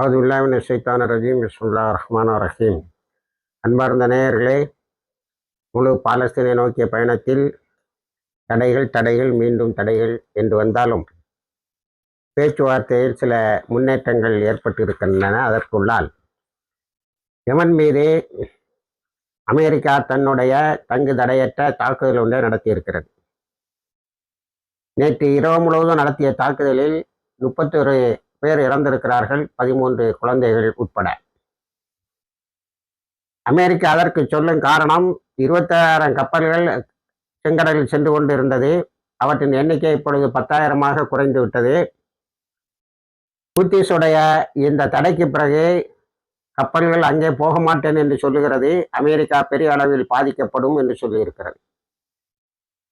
அவுதுல்லாவின் ஷைத்தான ரஜீம். பிஸ்முல்லா ரஹ்மான் ரஹீம். அன்பார்ந்த நேயர்களே முழு பாலஸ்தீனை நோக்கிய பயணத்தில் தடைகள் தடைகள் மீண்டும் தடைகள் என்று வந்தாலும் பேச்சுவார்த்தையில் சில முன்னேற்றங்கள் ஏற்பட்டிருக்கின்றன. அதற்குள்ளால் யமன் மீது அமெரிக்கா தன்னுடைய தங்கு தடையற்ற தாக்குதல் ஒன்றை நடத்தியிருக்கிறது. நேற்று இரவு முழுவதும் நடத்திய தாக்குதலில் முப்பத்தொரு பேர் இறந்திருக்கிறார்கள் பதிமூன்று குழந்தைகள் உட்பட. அமெரிக்கா அதற்கு சொல்லும் காரணம் இருபத்தாயிரம் கப்பல்கள் செங்கடலில் சென்று கொண்டு இருந்தது அவற்றின் எண்ணிக்கை இப்பொழுது பத்தாயிரமாக குறைந்து விட்டது. ஹூத்திஸுடைய இந்த தடைக்கு பிறகு கப்பல்கள் அங்கே போக மாட்டேன் என்று சொல்லுகிறது. அமெரிக்கா பெரிய அளவில் பாதிக்கப்படும் என்று சொல்லியிருக்கிறது.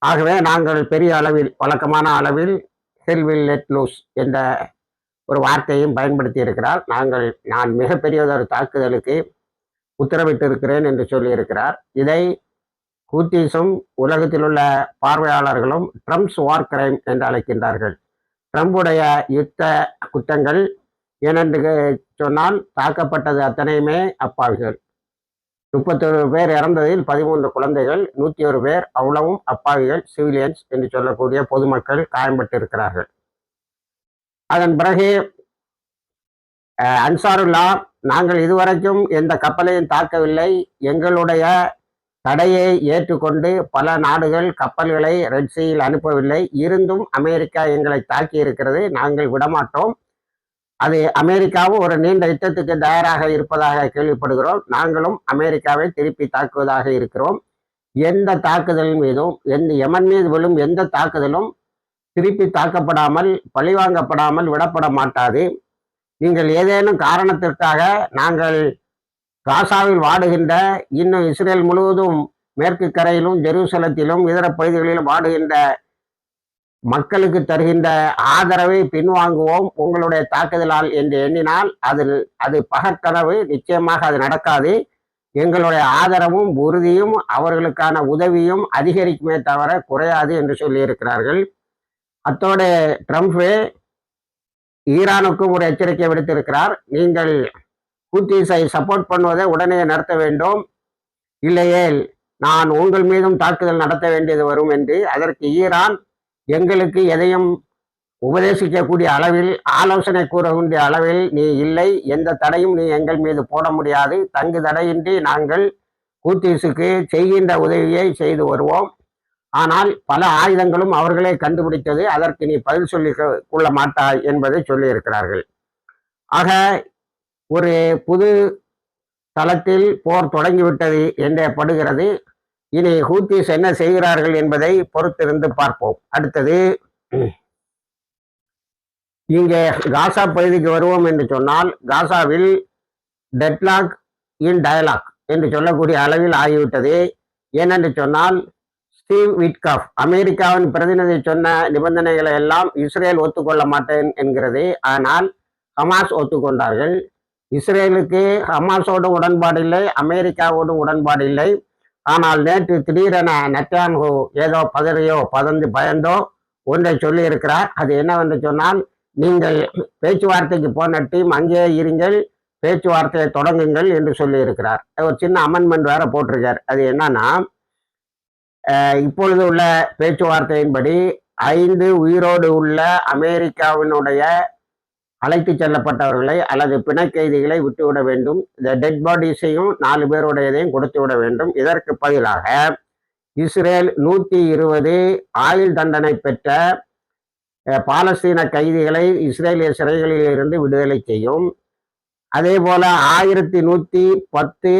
ஆகவே நாங்கள் பெரிய அளவில் வழக்கமான அளவில் ஹெல்வில் லெட் லூஸ் என்ற ஒரு வார்த்தையும் பயன்படுத்தி இருக்கிறார். நாங்கள் நான் மிகப்பெரியதொரு தாக்குதலுக்கு உத்தரவிட்டிருக்கிறேன் என்று சொல்லியிருக்கிறார். இதை ஹூத்தீஸும் உலகத்தில் உள்ள பார்வையாளர்களும் ட்ரம்ப்ஸ் வார் கிரைம் என்று அழைக்கின்றார்கள். ட்ரம்புடைய யுத்த குற்றங்கள் ஏனென்று சொன்னால் தாக்கப்பட்டது அத்தனையுமே அப்பாவிகள். முப்பத்தொரு பேர் இறந்ததில் பதிமூன்று குழந்தைகள் நூற்றி ஒரு பேர் அவ்வளவும் அப்பாவிகள் சிவிலியன்ஸ் என்று சொல்லக்கூடிய பொதுமக்கள் காயம்பட்டிருக்கிறார்கள். அதன் பிறகு அன்சாருல்லா நாங்கள் இதுவரைக்கும் எந்த கப்பலையும் தாக்கவில்லை. எங்களுடைய தடையை ஏற்றுக்கொண்டு பல நாடுகள் கப்பல்களை ரெட்சியில் அனுப்பவில்லை. இருந்தும் அமெரிக்கா எங்களை தாக்கி இருக்கிறது. நாங்கள் விடமாட்டோம். அது அமெரிக்காவும் ஒரு நீண்ட யுத்தத்துக்கு தயாராக இருப்பதாக கேள்விப்படுகிறோம். நாங்களும் அமெரிக்காவை திருப்பி தாக்குவதாக இருக்கிறோம். எந்த தாக்குதல் மீதும் எந்த யமன் மீது விழும் எந்த தாக்குதலும் திருப்பி தாக்கப்படாமல் பழிவாங்கப்படாமல் விடப்பட மாட்டாது. நீங்கள் ஏதேனும் காரணத்திற்காக நாங்கள் காசாவில் வாடுகின்ற இன்னும் இஸ்ரேல் முழுவதும் மேற்கு கரையிலும் ஜெருசலத்திலும் இதர பகுதிகளிலும் வாடுகின்ற மக்களுக்கு தருகின்ற ஆதரவை பின்வாங்குவோம். உங்களுடைய தாக்குதலால் என்று எண்ணினால் அதில் அது பகற்கனவு நிச்சயமாக அது நடக்காது. எங்களுடைய ஆதரவும் உறுதியும் அவர்களுக்கான உதவியும் அதிகரிக்குமே தவிர குறையாது என்று சொல்லியிருக்கிறார்கள். அத்தோடு ட்ரம்ப்பு ஈரானுக்கும் ஒரு எச்சரிக்கை விடுத்திருக்கிறார். நீங்கள் ஹூத்தீஸை சப்போர்ட் பண்ணுவதை உடனே நடத்த வேண்டும். இல்லையே நான் உங்கள் மீதும் தாக்குதல் நடத்த வேண்டியது வரும் என்று அதற்கு ஈரான் எங்களுக்கு எதையும் உபதேசிக்கக்கூடிய அளவில் ஆலோசனை கூறக்கூடிய அளவில் நீ இல்லை. எந்த தடையும் நீ எங்கள் மீது போட முடியாது. தங்கு தடையின்றி நாங்கள் கூத்தீஸுக்கு செய்கின்ற உதவியை செய்து வருவோம். ஆனால் பல ஆயுதங்களும் அவர்களே கண்டுபிடித்தது அதற்கு நீ பதில் சொல்லி கொள்ள மாட்டாய் என்பதை சொல்லியிருக்கிறார்கள். ஆக ஒரு புது தளத்தில் போர் தொடங்கிவிட்டது என்றே படுகிறது. இனி ஹூத்திஸ் என்ன செய்கிறார்கள் என்பதை பொறுத்திருந்து பார்ப்போம். அடுத்தது இங்கே காசா பகுதிக்கு வருவோம் என்று சொன்னால் காசாவில் டெட்லாக் இன் டயலாக் என்று சொல்லக்கூடிய அளவில் ஆகிவிட்டது. ஏனென்று சொன்னால் ஸ்டீவ் விட்காஃப் அமெரிக்காவின் பிரதிநிதி சொன்ன நிபந்தனைகளை எல்லாம் இஸ்ரேல் ஒத்துக்கொள்ள மாட்டேன் என்கிறது. ஆனால் ஹமாஸ் ஒத்துக்கொண்டார்கள். இஸ்ரேலுக்கு ஹமாஸோடு உடன்பாடு இல்லை அமெரிக்காவோடும் உடன்பாடு இல்லை. ஆனால் நேற்று திடீரென நெட்டான்ஹூ ஏதோ பதறியோ பதந்து பயந்தோ ஒன்றை சொல்லியிருக்கிறார். அது என்னவென்று சொன்னால் நீங்கள் பேச்சுவார்த்தைக்கு போன டீம் அங்கேயே இருங்கள் பேச்சுவார்த்தையை தொடங்குங்கள் என்று சொல்லியிருக்கிறார். ஒரு சின்ன அமெண்ட்மெண்ட் வேற போட்டிருக்கார். அது என்னன்னா இப்பொழுது உள்ள பேச்சுவார்த்தையின்படி ஐந்து உயிரோடு உள்ள அமெரிக்காவினுடைய அழைத்து செல்லப்பட்டவர்களை அல்லது பிணை கைதிகளை விட்டுவிட வேண்டும். இந்த டெட் பாடிஸையும் நாலு பேருடையதையும் கொடுத்து விட வேண்டும். இதற்கு பதிலாக இஸ்ரேல் நூற்றி இருபது ஆயுள் தண்டனை பெற்ற பாலஸ்தீன கைதிகளை இஸ்ரேலிய சிறைகளில் இருந்து விடுதலை செய்யும். அதே போல ஆயிரத்தி நூற்றி பத்து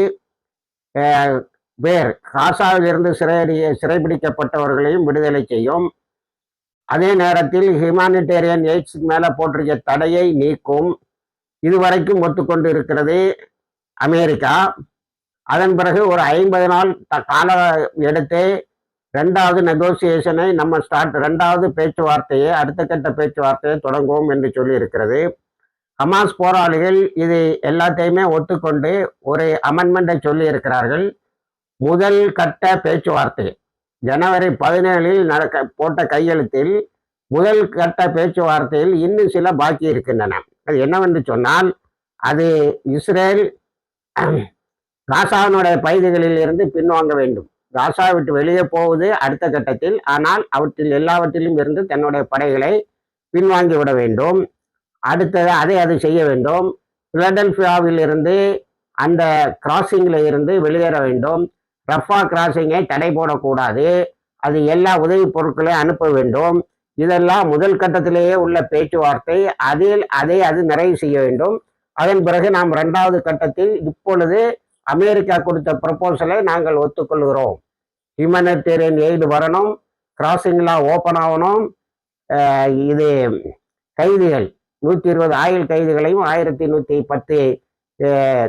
பேர் காசாவிலிருந்து சிறை சிறைபிடிக்கப்பட்டவர்களையும் விடுதலை செய்யும். அதே நேரத்தில் ஹியூமானிட்டேரியன் எய்ட்ஸ் மேலே போட்டிருக்க தடையை நீக்கும். இதுவரைக்கும் ஒத்துக்கொண்டு இருக்கிறது அமெரிக்கா. அதன் பிறகு ஒரு ஐம்பது நாள் கால எடுத்து ரெண்டாவது நெகோசியேஷனை நம்ம ஸ்டார்ட் ரெண்டாவது பேச்சுவார்த்தையை அடுத்த கட்ட பேச்சுவார்த்தையை தொடங்குவோம் என்று சொல்லியிருக்கிறது. ஹமாஸ் போராளிகள் இது எல்லாத்தையுமே ஒத்துக்கொண்டு ஒரு அமெண்ட்மெண்ட்டை சொல்லியிருக்கிறார்கள். முதல் கட்ட பேச்சுவார்த்தை. ஜனவரி பதினேழில் நடக்க போட்ட கையெழுத்தில் முதல் கட்ட பேச்சுவார்த்தையில் இன்னும் சில பாக்கி இருக்கின்றன. அது என்னவென்று சொன்னால் அது இஸ்ரேல் காசாவினுடைய பகுதிகளில் இருந்து பின்வாங்க வேண்டும். காசா விட்டு வெளியே போவது அடுத்த கட்டத்தில் ஆனால் அவற்றில் எல்லாவற்றிலும் இருந்து தன்னுடைய படைகளை பின்வாங்கி விட வேண்டும். அடுத்தது அதை அது செய்ய வேண்டும். பிலடெல்பியாவில் இருந்து அந்த கிராசிங்கில் இருந்து வெளியேற வேண்டும். ரஃபா கிராசிங்கை தடை போடக்கூடாது. அது எல்லா உதவி பொருட்களையும் அனுப்ப வேண்டும். இதெல்லாம் முதல் கட்டத்திலேயே உள்ள பேச்சுவார்த்தை. அதில் அதை அது நிறைவு செய்ய வேண்டும். அதன் பிறகு நாம் இரண்டாவது கட்டத்தில் இப்பொழுது அமெரிக்கா கொடுத்த ப்ரப்போசலை நாங்கள் ஒத்துக்கொள்கிறோம். ஹியூமனிடேரியன் எய்டு வரணும். கிராசிங்லாம் ஓப்பன் ஆகணும். இது கைதிகள் நூற்றி இருபது ஆயுள் கைதிகளையும் ஆயிரத்தி நூற்றி பத்து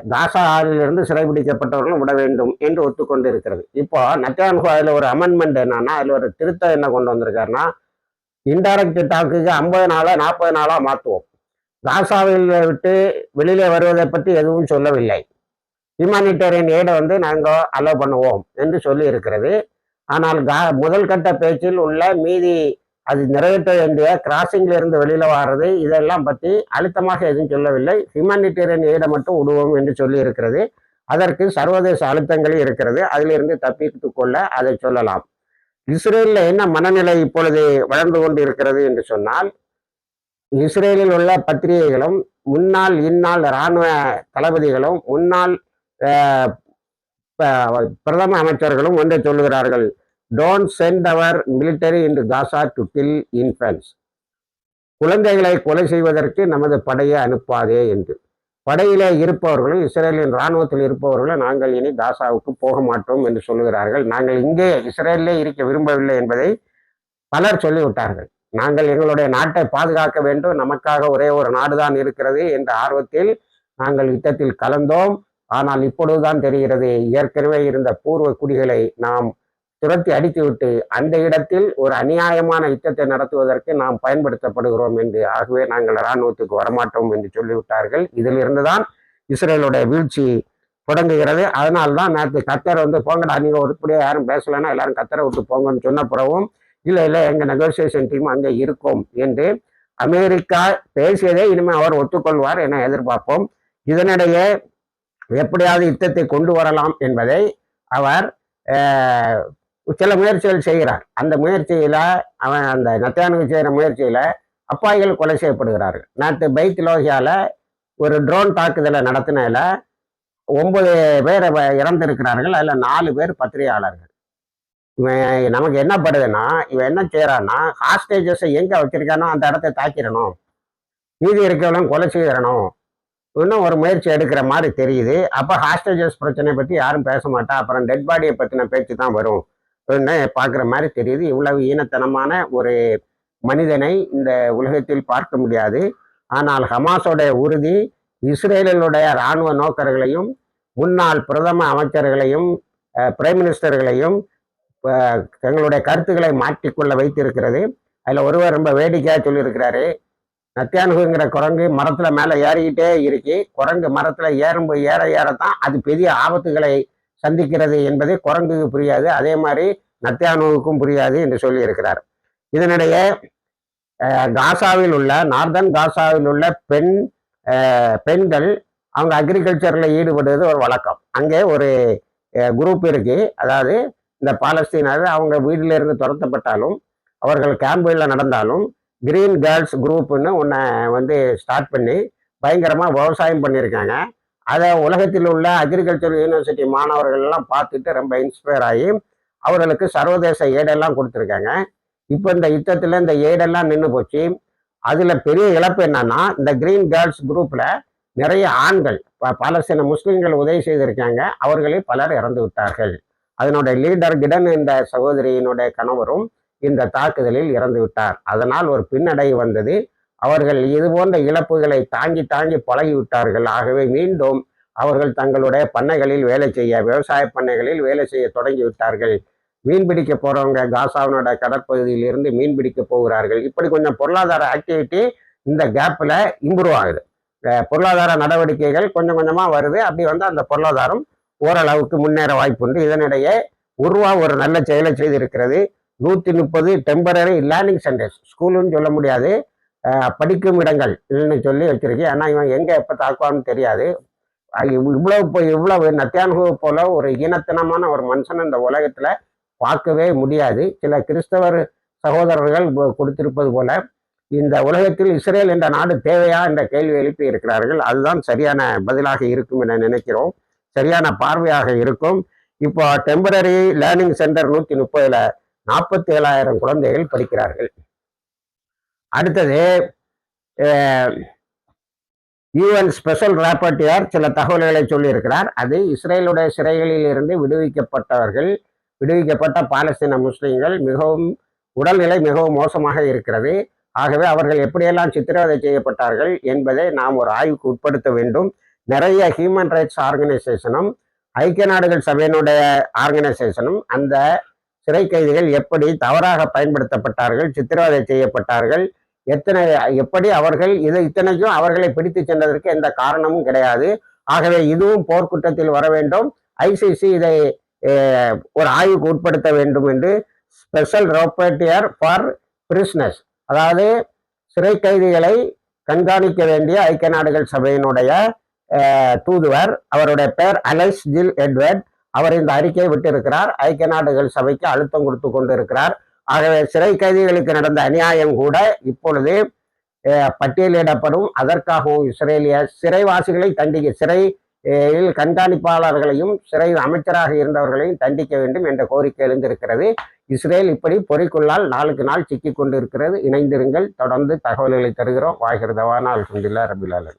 காசா ஆறிலிருந்து சிறைபிடிக்கப்பட்டவர்களும் விட வேண்டும் என்று ஒத்துக்கொண்டு இருக்கிறது இப்போ நத்தியான்கோ அதில் ஒரு அமெண்ட்மெண்ட் என்னன்னா அதில் ஒரு திருத்தம் என்ன கொண்டு வந்திருக்காருன்னா இன்டைரக்ட் டாக்குக்கு ஐம்பது நாளாக நாற்பது நாளாக மாற்றுவோம் காசாவில் விட்டு வெளியில வருவதை பற்றி எதுவும் சொல்லவில்லை. ஹியூமானிட்டேரியன் எய்டை வந்து நாங்கள் அலோவ் பண்ணுவோம் என்று சொல்லி இருக்கிறது ஆனால் கா முதல் கட்ட பேச்சில் உள்ள மீதி அது நிறைவேற்ற வேண்டிய கிராசிங்ல இருந்து வெளியில வர்றது இதெல்லாம் பற்றி அழுத்தமாக எதுவும் சொல்லவில்லை. ஹியூமானிட்டேரியன் எய்டை மட்டும் விடுவோம் என்று சொல்லி இருக்கிறது அதற்கு சர்வதேச அழுத்தங்களும் இருக்கிறது. அதிலிருந்து தப்பித்து கொள்ள அதை சொல்லலாம். இஸ்ரேலில் என்ன மனநிலை இப்பொழுது வளர்ந்து கொண்டு இருக்கிறது என்று சொன்னால் இஸ்ரேலில் உள்ள பத்திரிகைகளும் முன்னாள் இந்நாள் இராணுவ தளபதிகளும் முன்னாள் பிரதம அமைச்சர்களும் ஒன்றை சொல்லுகிறார்கள். டோன்ட் சென்ட் அவர் மிலிட்டரி இன்று காசா டு கில் இன்ஃபென்ஸ் குழந்தைகளை கொலை செய்வதற்கு நமது படையை அனுப்பாதே என்று. படையிலே இருப்பவர்களும் இஸ்ரேலின் இராணுவத்தில் இருப்பவர்களும் நாங்கள் இனி காசாவுக்கு போக மாட்டோம் என்று சொல்லுகிறார்கள். நாங்கள் இங்கே இஸ்ரேலிலே இருக்க விரும்பவில்லை என்பதை பலர் சொல்லிவிட்டார்கள். நாங்கள் எங்களுடைய நாட்டை பாதுகாக்க வேண்டும். நமக்காக ஒரே ஒரு நாடுதான் இருக்கிறது என்ற ஆர்வத்தில் நாங்கள் யுத்தத்தில் கலந்தோம். ஆனால் இப்பொழுதுதான் தெரிகிறது ஏற்கனவே இருந்த பூர்வ குடிகளை நாம் துரத்தி அடித்துவிட்டு அந்த இடத்தில் ஒரு அநியாயமான யுத்தத்தை நடத்துவதற்கு நாம் பயன்படுத்தப்படுகிறோம் என்று ஆகவே நாங்கள் இராணுவத்துக்கு வரமாட்டோம் என்று சொல்லிவிட்டார்கள். இதில் இருந்துதான் இஸ்ரேலுடைய வீழ்ச்சி தொடங்குகிறது. அதனால்தான் நேற்று கத்தர் வந்து போங்கடா நீங்க உருப்படியாக யாரும் பேசலைன்னா எல்லாரும் கத்தரை விட்டு போங்கன்னு சொன்ன இல்லை இல்லை எங்க நெகோசியேஷன் டீம் அங்கே இருக்கும் என்று அமெரிக்கா பேசியதை இனிமேல் அவர் ஒத்துக்கொள்வார் என எதிர்பார்ப்போம். இதனிடையே எப்படியாவது யுத்தத்தை கொண்டு வரலாம் என்பதை அவர் அஹ், சில முயற்சிகள் செய்கிறார். அந்த முயற்சியில அவன் அந்த நத்தியானுக்கு செய்கிற முயற்சியில அப்பாய்கள் கொலை செய்யப்படுகிறார்கள். நேற்று பைத் லோகியால ஒரு ட்ரோன் தாக்குதலை நடத்தினால ஒன்பது பேர் வ- இறந்திருக்கிறார்கள். அதில் நாலு பேர் பத்திரிகையாளர்கள். இவன் நமக்கு என்ன படுதுன்னா இவன் என்ன செய்கிறான்னா ஹாஸ்டேஜஸை எங்கே வச்சிருக்கானோ அந்த இடத்த தாக்கிடணும். மீதி இருக்கவங்களும் கொலை செய்திடணும். இன்னும் ஒரு முயற்சி எடுக்கிற மாதிரி தெரியுது. அப்போ ஹாஸ்டேஜஸ் பிரச்சனை பற்றி யாரும் பேச மாட்டா. அப்புறம் டெட் பாடியை பற்றின பேச்சு தான் வரும். பார்க்குற மாதிரி தெரியுது. இவ்வளவு ஈனத்தனமான ஒரு மனிதனை இந்த உலகத்தில் பார்க்க முடியாது. ஆனால் ஹமாஸோடைய உறுதி இஸ்ரேலினுடைய இராணுவ நோக்கர்களையும் முன்னாள் பிரதம அமைச்சர்களையும் பிரைம் மினிஸ்டர்களையும் தங்களுடைய கருத்துக்களை மாற்றிக்கொள்ள வைத்திருக்கிறது. அதில் ஒருவர் ரொம்ப வேடிக்கையாக சொல்லியிருக்கிறாரு. நத்தியானுகுங்கிற குரங்கு மரத்தில் மேலே ஏறிக்கிட்டே இருக்கு. குரங்கு மரத்தில் ஏறும்போது ஏற ஏறத்தான் அது பெரிய ஆபத்துகளை சந்திக்கிறது என்பது குரங்குக்கு புரியாது. அதே மாதிரி நத்தியானுவுக்கும் புரியாது என்று சொல்லியிருக்கிறார். இதனிடையே காசாவில் உள்ள நார்தன் காசாவில் உள்ள பெண் பெண்கள் அவங்க அக்ரிகல்ச்சரில் ஈடுபடுவது ஒரு வழக்கம். அங்கே ஒரு குரூப் இருக்கு. அதாவது இந்த பாலஸ்தீனர் அவங்க வீட்டில இருந்து துரத்தப்பட்டாலும் அவர்கள் கேம்புகளில் நடந்தாலும் கிரீன் கேர்ள்ஸ் குரூப்னு ஒன்றை வந்து ஸ்டார்ட் பண்ணி பயங்கரமாக விவசாயம் பண்ணியிருக்காங்க. அதை உலகத்தில் உள்ள அக்ரிகல்ச்சர் யூனிவர்சிட்டி மாணவர்கள் எல்லாம் பார்த்துட்டு ரொம்ப இன்ஸ்பயர் ஆகி அவர்களுக்கு சர்வதேச ஏடெல்லாம் கொடுத்துருக்காங்க. இப்போ இந்த யுத்தத்தில் இந்த ஏடெல்லாம் நின்று போச்சு. அதில் பெரிய இழப்பு என்னன்னா இந்த கிரீன் கேர்ள்ஸ் குரூப்பில் நிறைய ஆண்கள் ப- சில முஸ்லீம்கள் உதவி செய்திருக்காங்க. அவர்களில் பலர் இறந்து விட்டார்கள். அதனுடைய லீடர் கிடன் இந்த சகோதரியினுடைய கணவரும் இந்த தாக்குதலில் இறந்து விட்டார். அதனால் ஒரு பின்னடை வந்தது. அவர்கள் இது போன்ற இழப்புகளை தாங்கி தாங்கி பழகி விட்டார்கள் ஆகவே மீண்டும் அவர்கள் தங்களுடைய பண்ணைகளில் வேலை செய்ய விவசாய பண்ணைகளில் வேலை செய்ய தொடங்கி விட்டார்கள் மீன் பிடிக்க போறவங்க காசாவினோட கடற்பகுதியில் இருந்து மீன் பிடிக்க போகிறார்கள். இப்படி கொஞ்சம் பொருளாதார ஆக்டிவிட்டி இந்த கேப்பில் இம்ப்ரூவ் ஆகுது. பொருளாதார நடவடிக்கைகள் கொஞ்சம் கொஞ்சமாக வருது. அப்படி வந்து அந்த பொருளாதாரம் ஓரளவுக்கு முன்னேற வாய்ப்புண்டு இதனிடையே உருவா ஒரு நல்ல செயலை செய்திருக்கிறது. நூற்றி முப்பது டெம்பரரி லேர்னிங் சென்டர்ஸ் ஸ்கூலுன்னு சொல்ல முடியாது. படிக்கும் இடங்கள் சொல்லி வச்சிருக்கேன். ஆனால் இவன் எங்கே எப்போ தாக்குவான்னு தெரியாது. இவ்வளவு இப்போ இவ்வளவு நத்தியானுகு போல ஒரு ஈனத்தனமான ஒரு மனுஷன் இந்த உலகத்தில் பார்க்கவே முடியாது. சில கிறிஸ்தவர் சகோதரர்கள் கொடுத்திருப்பது போல இந்த உலகத்தில் இஸ்ரேல் என்ற நாடு தேவையா என்ற கேள்வி எழுப்பி இருக்கிறார்கள். அதுதான் சரியான பதிலாக இருக்கும் என நினைக்கிறோம். சரியான பார்வையாக இருக்கும். இப்போ டெம்பரரி லேர்னிங் சென்டர் நூற்றி முப்பதில் நாற்பத்தி ஏழாயிரம் குழந்தைகள் படிக்கிறார்கள். அடுத்தது யூஎன் ஸ்பெஷல் ராப்பர்ட்டியார் சில தகவல்களை சொல்லியிருக்கிறார். அது இஸ்ரேலுடைய சிறைகளில் இருந்து விடுவிக்கப்பட்டவர்கள் விடுவிக்கப்பட்ட பாலஸ்தீன முஸ்லீம்கள் மிகவும் உடல்நிலை மிகவும் மோசமாக இருக்கிறது. ஆகவே அவர்கள் எப்படியெல்லாம் சித்திரவதை செய்யப்பட்டார்கள் என்பதை நாம் ஒரு ஆய்வுக்கு உட்படுத்த வேண்டும். நிறைய ஹியூமன் ரைட்ஸ் ஆர்கனைசேஷனும் ஐக்கிய நாடுகள் சபையினுடைய ஆர்கனைசேஷனும் அந்த சிறை கைதிகள் எப்படி தவறாக பயன்படுத்தப்பட்டார்கள் சித்திரவதை செய்யப்பட்டார்கள் எத்தனை எப்படி அவர்கள் இது இத்தனைக்கும் அவர்களை பிடித்து சென்றதற்கு எந்த காரணமும் கிடையாது. ஆகவே இதுவும் போர்க்குற்றத்தில் வர வேண்டும். ஐசிசி இதை ஒரு ஆய்வுக்கு உட்படுத்த வேண்டும் என்று ஸ்பெஷல் ரோப்பேட்டியர் ஃபார் பிரிஸ்னஸ் அதாவது சிறை கைதிகளை கண்காணிக்க வேண்டிய ஐக்கிய நாடுகள் சபையினுடைய தூதுவர். அவருடைய பெயர் அலைஸ் ஜில் எட்வர்ட். அவர் இந்த அறிக்கையை விட்டிருக்கிறார். ஐக்கிய நாடுகள் சபைக்கு அழுத்தம் கொடுத்து கொண்டிருக்கிறார். ஆகவே சிறை கைதிகளுக்கு நடந்த அநியாயம் கூட இப்பொழுது பட்டியலிடப்படும். அதற்காகவும் இஸ்ரேலிய சிறைவாசிகளை தண்டிக்க சிறை கண்காணிப்பாளர்களையும் சிறை அமைச்சராக இருந்தவர்களையும் தண்டிக்க வேண்டும் என்ற கோரிக்கை எழுந்திருக்கிறது. இஸ்ரேல் இப்படி பொறிக்குள்ளால் நாளுக்கு நாள் சிக்கிக் கொண்டிருக்கிறது இணைந்திருங்கள். தொடர்ந்து தகவல்களை தருகிறோம். வாய்கிறதவான அல்ஹம்துல்லா ரபிலாலன்